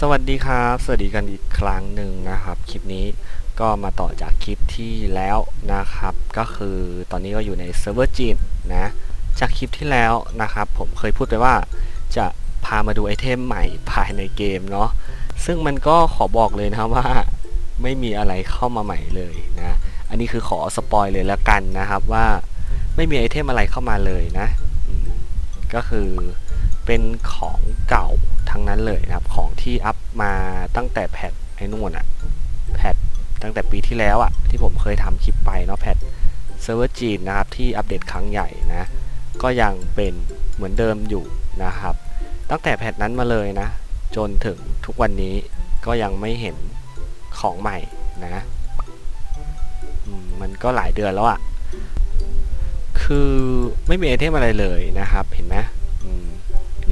สวัสดีครับ สวัสดีกันอีกครั้งหนึ่งนะครับ คลิปนี้ก็มาต่อจากคลิปที่แล้วนะครับ ก็คือตอนนี้ก็อยู่ในเซิร์ฟเวอร์จีนนะ จากคลิปที่แล้วนะครับ ผมเคยพูดไปว่าจะพามาดูไอเทมใหม่ภายในเกมเนาะ ซึ่งมันก็ขอบอกเลยนะครับว่าไม่มีอะไรเข้ามาใหม่เลยนะ อันนี้คือขอสปอยเลยแล้วกันนะครับว่าไม่มีไอเทมอะไรเข้ามาเลยนะ ก็คือเป็นของเก่า ทั้งนั้นเลยนะครับของที่อัพมาตั้งแต่แพทไอ้นู่นอะแพทตั้งแต่ปีที่แล้วอะที่ผมเคยทำคลิปไปเนาะแพทเซิร์ฟเวอร์จีนนะครับที่อัปเดตครั้งใหญ่นะก็ยังเป็นเหมือนเดิมอยู่นะครับ ตั้งแต่แพทนั้นมาเลยนะ จนถึงทุกวันนี้ก็ยังไม่เห็นของใหม่นะมันก็หลายเดือนแล้วอะ่ะ คือไม่มีไอเทมอะไรเลยนะครับ เห็นไหม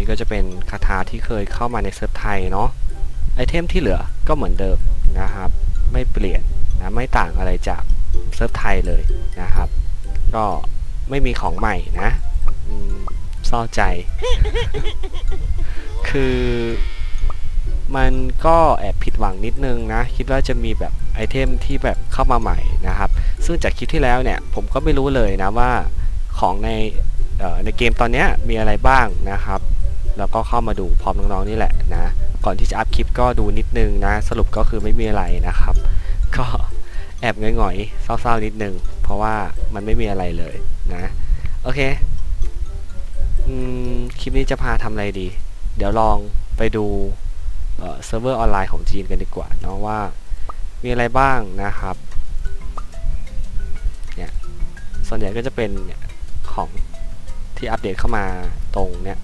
นนี้ก็จะเป็นคาถาที่เคยเข้ามาในเซิร์ฟไทยเนาะไอเทมที่เหลือก็เหมือนเดิมนะครับ ไม่เปลี่ยนนะไม่ต่างอะไรจากเซิร์ฟไทยเลยนะครับ ก็ไม่มีของใหม่นะเศร้าใจ คือมันก็แอบผิดหวังนิดนึงนะ คิดว่าจะมีแบบไอเทมที่แบบเข้ามาใหม่นะครับ ซึ่งจากคลิปที่แล้วเนี่ย ผมก็ไม่รู้เลยนะว่าของในในเกมตอนนี้มีอะไรบ้างนะครับ แล้วก็เข้ามาดูพร้อมน้องๆนี่แหละนะ ก่อนที่จะอัพคลิปก็ดูนิดนึงนะ สรุปก็คือไม่มีอะไรนะครับ ก็แอบหงอยๆเศร้าๆนิดนึง เพราะว่ามันไม่มีอะไรเลยนะ โอเคอคลิปนี้จะพาทำอะไรดี เดี๋ยวลองไปดูเซิร์ฟเวอร์ออนไลน์ของจีนกันดีกว่าเนาะว่ามีอะไรบ้างนะครับเนี่ยส่วนใหญ่ก็จะเป็นของที่อัปเดตเข้ามาตรงเนี่ย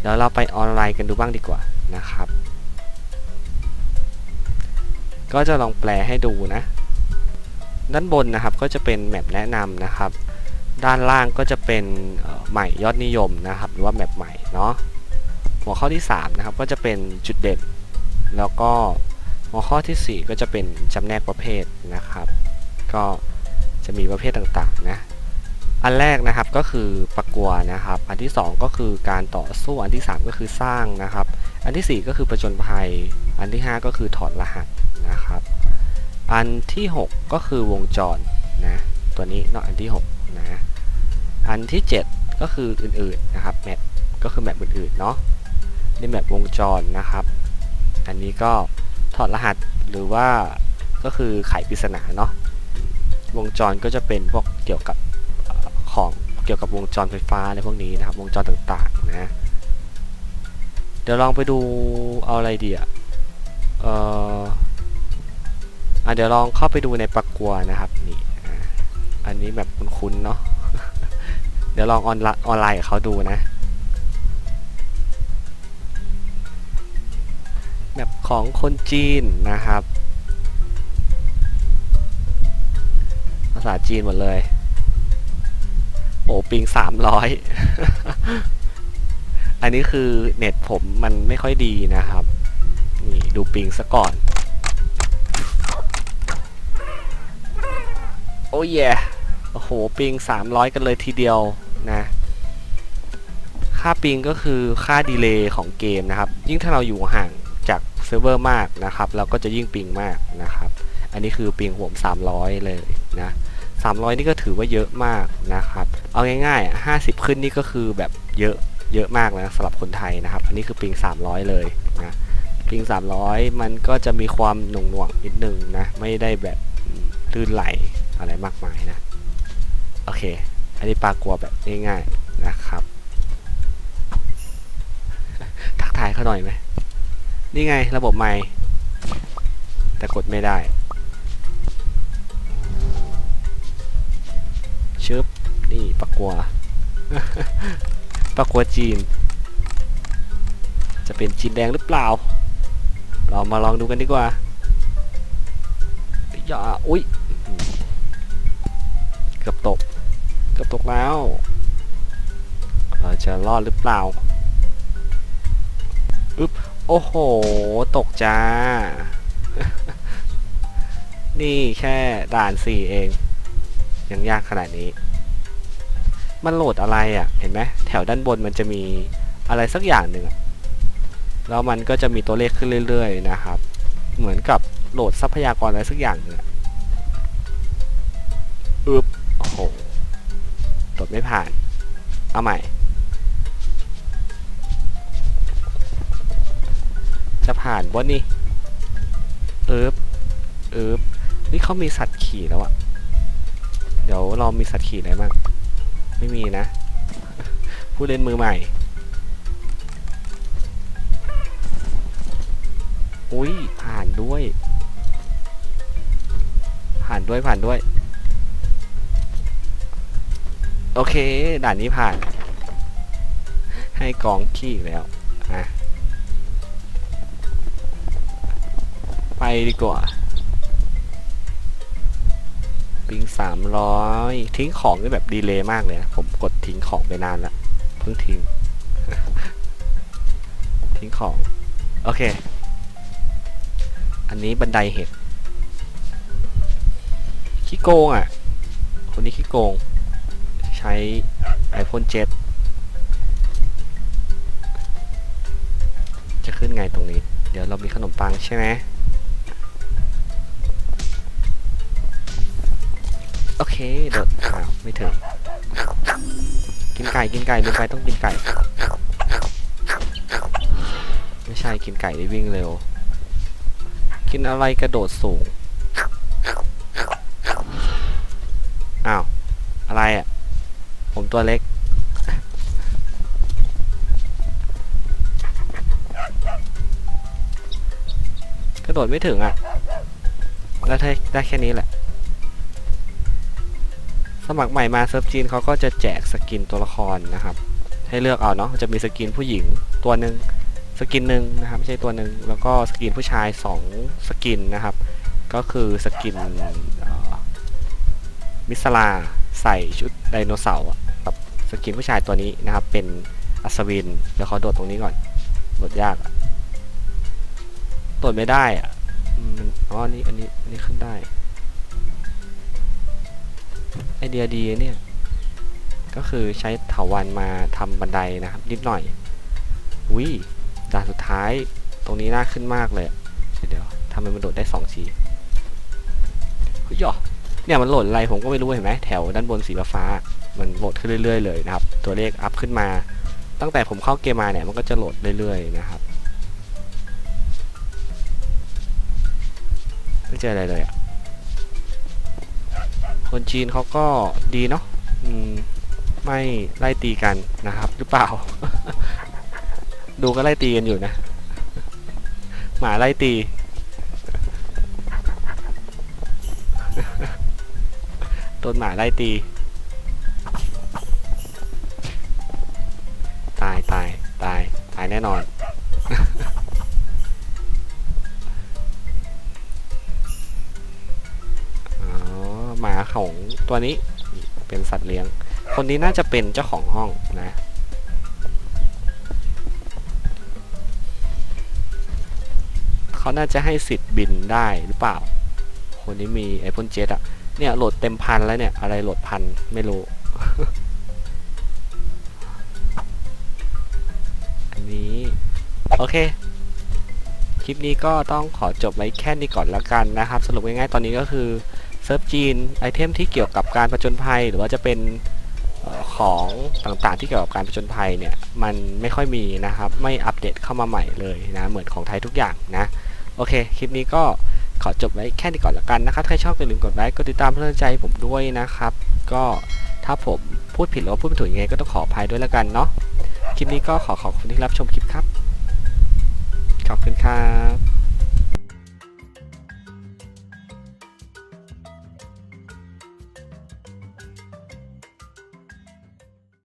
เดี๋ยวเราไปออนไลน์กันดูบ้างดีกว่านะครับ ก็จะลองแปลให้ดูนะ ด้านบนนะครับก็จะเป็นแมปแนะนำนะครับ ด้านล่างก็จะเป็นใหม่ยอดนิยมนะครับ หรือว่าแมปใหม่เนาะหัวข้อที่ 3 นะครับ ก็จะเป็นจุดเด่น แล้วก็หัวข้อทีสี่4 ก็จะเป็นจำแนกประเภทนะครับ ก็จะมีประเภทต่างๆนะ อันแรกนะครับก็คือประกัวนะครับ อันที่ 2 ก็คือการต่อสู้อันที่ 3 ก็คือสร้างนะครับ อันทีสี่ 4 ก็คือประจนภัย อันที่ 5 ก็คือถอดรหัสนะครับ อันที่ 6 ก็คือวงจรนะตัวนี้เนาะอันที่6นะอันที่ 7 ก็คืออื่นๆนะครับแมปก็คือแมปอื่นๆเนาะนี่แมปวงจรนะครับ อันนี้ก็ถอดรหัสหรือว่าก็คือไขปริศนาเนาะวงจรก็จะเป็นพวกเกี่ยวกับ ของเกี่ยวกับวงจรไฟฟ้าอะไรพวกนี้นะครับ วงจรต่างๆนะ เดี๋ยวลองไปดูเอาอะไรดีอะเอ่ออะเดี๋ยวลองเข้าไปดูในปักกัวนะครับนี่อันนี้แบบคุ้นๆเนาะเดี๋ยวลองออนไลน์ออนไลน์กับเขาดูนะแบบของคนจีนนะครับ ภาษาจีนหมดเลย อ้ปิงสามร้อยอันนี้คือเน็ตผมมันไม่ค่อยดีนะครับ นี่ดูปิงซะก่อน โอ้ยแย่โอ้โห ปิง300กันเลยทีเดียวนะ ค่าปิงก็คือค่าดีเลย์ของเกมนะครับ ยิ่งถ้าเราอยู่ห่างจากเซิร์ฟเวอร์มากนะครับ เราก็จะยิ่งปิงมากนะครับ อันนี้คือปิงห่วม300 เลยนะ 300 นี่ก็ถือว่าเยอะมากนะครับ เอาง่ายๆ 50 ขึ้นนี่ก็คือแบบเยอะเยอะมากนะสำหรับคนไทยนะครับ อันนี้คือปิง 300 เลยนะปิง 300 มันก็จะมีความหน่วงหน่วงๆนิดนึงนะ ไม่ได้แบบอืมลื่นไหลอะไรมากมายนะ โอเค อันนี้ปลากลัวแบบง่ายๆนะครับทักทายเขาหน่อยไหมนี่ไงระบบไม่ แต่กดไม่ได้ กัว ปลากัวจีน จะเป็นจีนแดงหรือเปล่า เรามาลองดูกันดีกว่าอย่าอุ้ยเกือบตกเกือบตกแล้ว เราจะรอดหรือเปล่าอึ๊บโอ้โห ตกจ้า นี่แค่ด่านสี่เอง ยังยากขนาดนี้ มันโหลดอะไรอะ่ะ เห็นไหมแถวด้านบนมันจะมีอะไรสักอย่างหนึ่งแล้วมันก็จะมีตัวเลขขึ้นเรื่อย ๆ นะครับ เหมือนกับโหลดทรัพยากรอะไรสักอย่างหนึงอึบโอ้โหโหลดไม่ผ่าน เอาใหม่ จะผ่านวะนี่อิบอิบนี่เขามีสัตว์ขี่แล้วอะเดี๋ยวเรามีสัตว์ขี่อะไรบ้าง ไม่มีนะ ผู้เล่นมือใหม่อุ้ยผ่านด้วย ผ่านด้วยผ่านด้วย โอเค ด่านนี้ผ่าน ให้กองขี้แล้วอะไปดีกว่า ปิงสามร้อยทิ้งของนี่แบบดีเลย์มากเลยนะผมกดทิ้งของไปนานแล้วเพิ่งทิ้ง ทิ้งของ โอเค อันนี้บันไดเห็ดขี้โกงอะ คนนี้ขี้โกง ใช้ iPhone 7จะขึ้นไงตรงนี้ เดี๋ยวเรามีขนมปังใช่ไหม โอเคโดดอ้าวไม่ถึง กินไก่กินไก่ลืมไปต้องกินไก่ ไม่ใช่กินไก่ได้วิ่งเร็ว กินอะไรกระโดดสูง อ้าว อะไรอะ ผมตัวเล็ก กระโดดไม่ถึงอะ ได้ได้แค่นี้แหละ มัครใหม่มาเซิร์ฟจีนเขาก็จะแจกสกินตัวละครนะครับ ให้เลือกเอาเนาะจะมีสกินผู้หญิงตัวหนึ่งสกินหนึ่งนะครับไม่ใช่ตัวหนึ่งแล้วก็สกินผู้ชาย 2 สกินนะครับ ก็คือสกินมิสลาใส่ชุดไดโนเสาร์กับสกินผู้ชายตัวนี้นะครับ เป็นอัศวินเดี๋ยวเขาโดดตรงนี้ก่อนโดดยากโดดไม่ได้อะอ๋อนนี้อันนี้อันนี้ขึ้นได้ ไอเดียดีเนี่ย ก็คือใช้เถาวันมาทำบันไดนะครับนิดหน่อยวิด่านสุดท้ายตรงนี้น่าขึ้นมากเลย เดี๋ยวทำไมมันโดดได้สองทีเฮ้ยอเนี่ยมันโหลดอะไรผมก็ไม่รู้เห็นไหมแถวด้านบนสีฟ้า มันโหลดขึ้นเรื่อย ๆ เลยนะครับ ตัวเลขอัพขึ้นมา ตั้งแต่ผมเข้าเกมมาเนี่ยมันก็จะโหลดเรื่อยๆนะครับไม่เจออะไรเลยอะ คนจีนเขาก็ดีเนาะไม่ไล่ตีกันนะครับ หรือเปล่า ดูก็ไล่ตีกันอยู่นะ หมาไล่ตีโดนหมาไล่ตี ตายตายตายตายแน่นอน ของตัวนี้เป็นสัตว์เลี้ยง คนนี้น่าจะเป็นเจ้าของห้องนะเขาน่าจะให้สิทธิ์บินได้หรือเปล่า คนนี้มี iPhone 7อะเนี่ยโหลดเต็มพันแล้วเนี่ย อะไรโหลดพันไม่รู้ อันนี้ โอเค คลิปนี้ก็ต้องขอจบไว้แค่นี้ก่อนแล้วกันนะครับ สรุปง่ายๆตอนนี้ก็คือ ซิร์ฟจีนไอเทมที่เกี่ยวกับการผจญภัย หรือว่าจะเป็นของต่างๆที่เกี่ยวกับการผจญภัยเนี่ยมันไม่ค่อยมีนะครับ ไม่อัปเดตเข้ามาใหม่เลยนะเหมือนของไทยทุกอย่างนะโอเคคลิปนี้ก็ขอจบไว้แค่นี้ก่อนละกันนะครับถ้าชอบอย่าลืมกดไลค์กดติดตามเพื่อนใจผมด้วยนะครับ ก็ถ้าผมพูดผิดหรือว่าพูดไม่ถูกยังไงก็ต้องขออภัยด้วยละกันเนาะคลิปนี้ก็ขอขอบคุณที่รับชมคลิปครับ ขอบคุณครับ